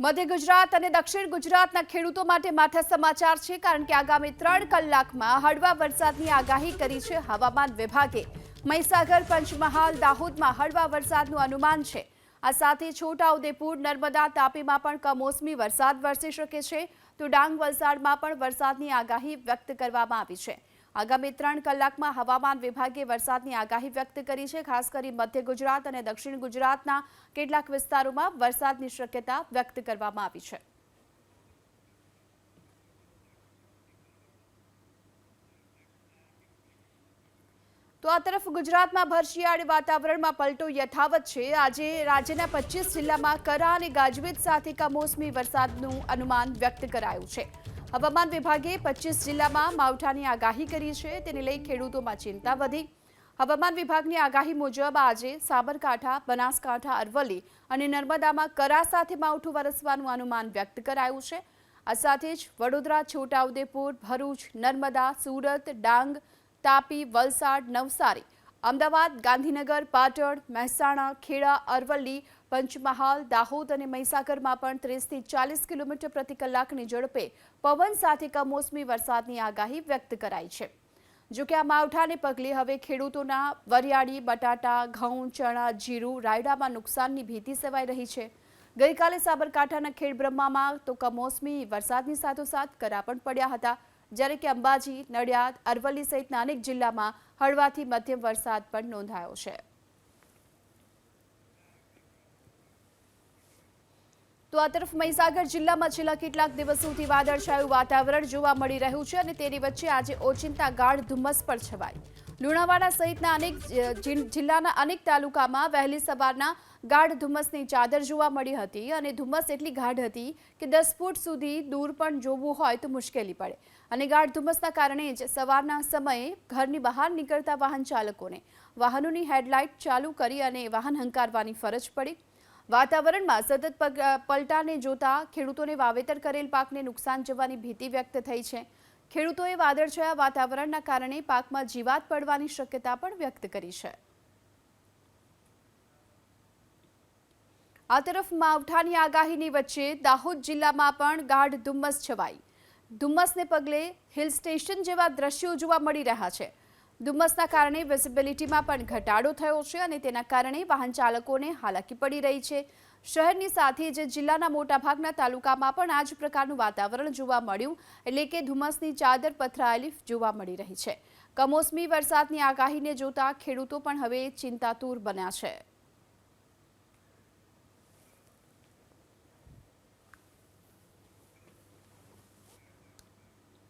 મધ્ય ગુજરાત અને દક્ષિણ ગુજરાતના ખેડૂતો માટે માઠા સમાચાર છે, કારણ કે આગામી ત્રણ કલાકમાં હળવા વરસાદની આગાહી કરી છે હવામાન વિભાગે. મહીસાગર, પંચમહાલ, દાહોદમાં હળવા વરસાદનું અનુમાન છે. આ સાથે છોટાઉદેપુર, નર્મદા તાપીમાં પણ કમોસમી વરસાદ વરસી શકે છે. તો ડાંગ વલસાડમાં પણ વરસાદની આગાહી વ્યક્ત કરવામાં આવી છે. આગામી ત્રણ કલાકમાં હવામાન વિભાગે વરસાદની આગાહી વ્યક્ત કરી છે, ખાસ કરી મધ્ય ગુજરાત અને દક્ષિણ ગુજરાતના કેટલાક વિસ્તારોમાં વરસાદની શક્યતા વ્યક્ત કરવામાં આવી છે. તો આ તરફ ગુજરાતમાં ભરશિયાળ વાતાવરણમાં પલટો યથાવત છે. આજે રાજ્યના પચીસ જિલ્લામાં કરા અને ગાજવીજ સાથે કમોસમી વરસાદનું અનુમાન વ્યક્ત કરાયું છે. હવામાન વિભાગે પચીસ જિલ્લામાં માવઠાની આગાહી કરી છે. તેને લઈ ખેડૂતોમાં ચિંતા વધી. હવામાન વિભાગની આગાહી મુજબ આજે સાબરકાંઠા, બનાસકાંઠા, અરવલ્લી અને નર્મદામાં કરા સાથે માવઠું વરસવાનું અનુમાન વ્યક્ત કરાયું છે. આ સાથે જ વડોદરા, છોટાઉદેપુર, ભરૂચ, નર્મદા, સુરત, ડાંગ તાપી, વલસાડ, નવસારી, અમદાવાદ, ગાંધીનગર, પાટણ, મહેસાણા, ખેડા, અરવલ્લી, પંચમહાલ, દાહોદ અને મહીસાગરમાં પણ ત્રીસથી ચાલીસ કિલોમીટર પ્રતિ કલાકની ઝડપે પવન સાથે કમોસમી વરસાદની આગાહી વ્યક્ત કરાઈ છે. જોકે આ માવઠાને પગલે હવે ખેડૂતોના વરિયાળી, બટાટા, ઘઉં, ચણા, જીરું, રાયડામાં નુકસાનની ભીતિ સેવાઈ રહી છે. ગઈકાલે સાબરકાંઠાના ખેડબ્રહ્મામાં તો કમોસમી વરસાદની સાથોસાથ કરા પણ પડ્યા હતા. જ્યારે કે અંબાજી, નડિયાદ, અરવલ્લી સહિતના અનેક જિલ્લામાં હળવાથી મધ્યમ વરસાદ પણ નોંધાયો છે. તો આ તરફ મહીસાગર જિલ્લામાં છેલ્લા કેટલાક દિવસોથી વાદળછાયું વાતાવરણ જોવા મળી રહ્યું છે અને તેની વચ્ચે આજે ઓચિંતા ગાઢ ધુમ્મસ પણ છવાઈ. લુણાવાડા સહિતના અનેક જિલ્લાના અનેક તાલુકામાં વહેલી સવારના ગાઢ ધુમ્મસની ચાદર જોવા મળી હતી અને ધુમ્મસ એટલી ગાઢ હતી કે દસ ફૂટ સુધી દૂર પણ જોવું હોય તો મુશ્કેલી પડે. અને ગાઢ ધુમ્મસના કારણે જ સવારના સમયે ઘરની બહાર નીકળતા વાહન ચાલકોને વાહનોની હેડલાઇટ ચાલુ કરી અને વાહન હંકારવાની ફરજ પડી. વાતાવરણમાં સતત પલટાને જોતા ખેડૂતોને વાવેતર કરેલ પાકને નુકસાન જવાની ભીતિ વ્યક્ત થઈ છે. ખેડૂતોએ વાદળછાયા વાતાવરણના કારણે પાકમાં જીવાત પડવાની શક્યતા પણ વ્યક્ત કરી છે. આ તરફ માવઠાની આગાહીની વચ્ચે દાહોદ જિલ્લામાં પણ ગાઢ ધુમ્મસ છવાઈ. ધુમ્મસને પગલે હિલ સ્ટેશન જેવા દ્રશ્યો જોવા મળી રહ્યા છે. ધુમ્મસના કારણે વિઝિબિલિટીમાં પણ ઘટાડો થયો છે અને તેના કારણે વાહન ચાલકોને હાલાકી પડી રહી છે. શહેરની સાથે જ જિલ્લાના મોટાભાગના તાલુકામાં પણ આ જ પ્રકારનું વાતાવરણ જોવા મળ્યું, એટલે કે ધુમ્મસની ચાદર પથરાયેલી જોવા મળી રહી છે. કમોસમી વરસાદની આગાહીને જોતા ખેડૂતો પણ હવે ચિંતાતુર બન્યા છે.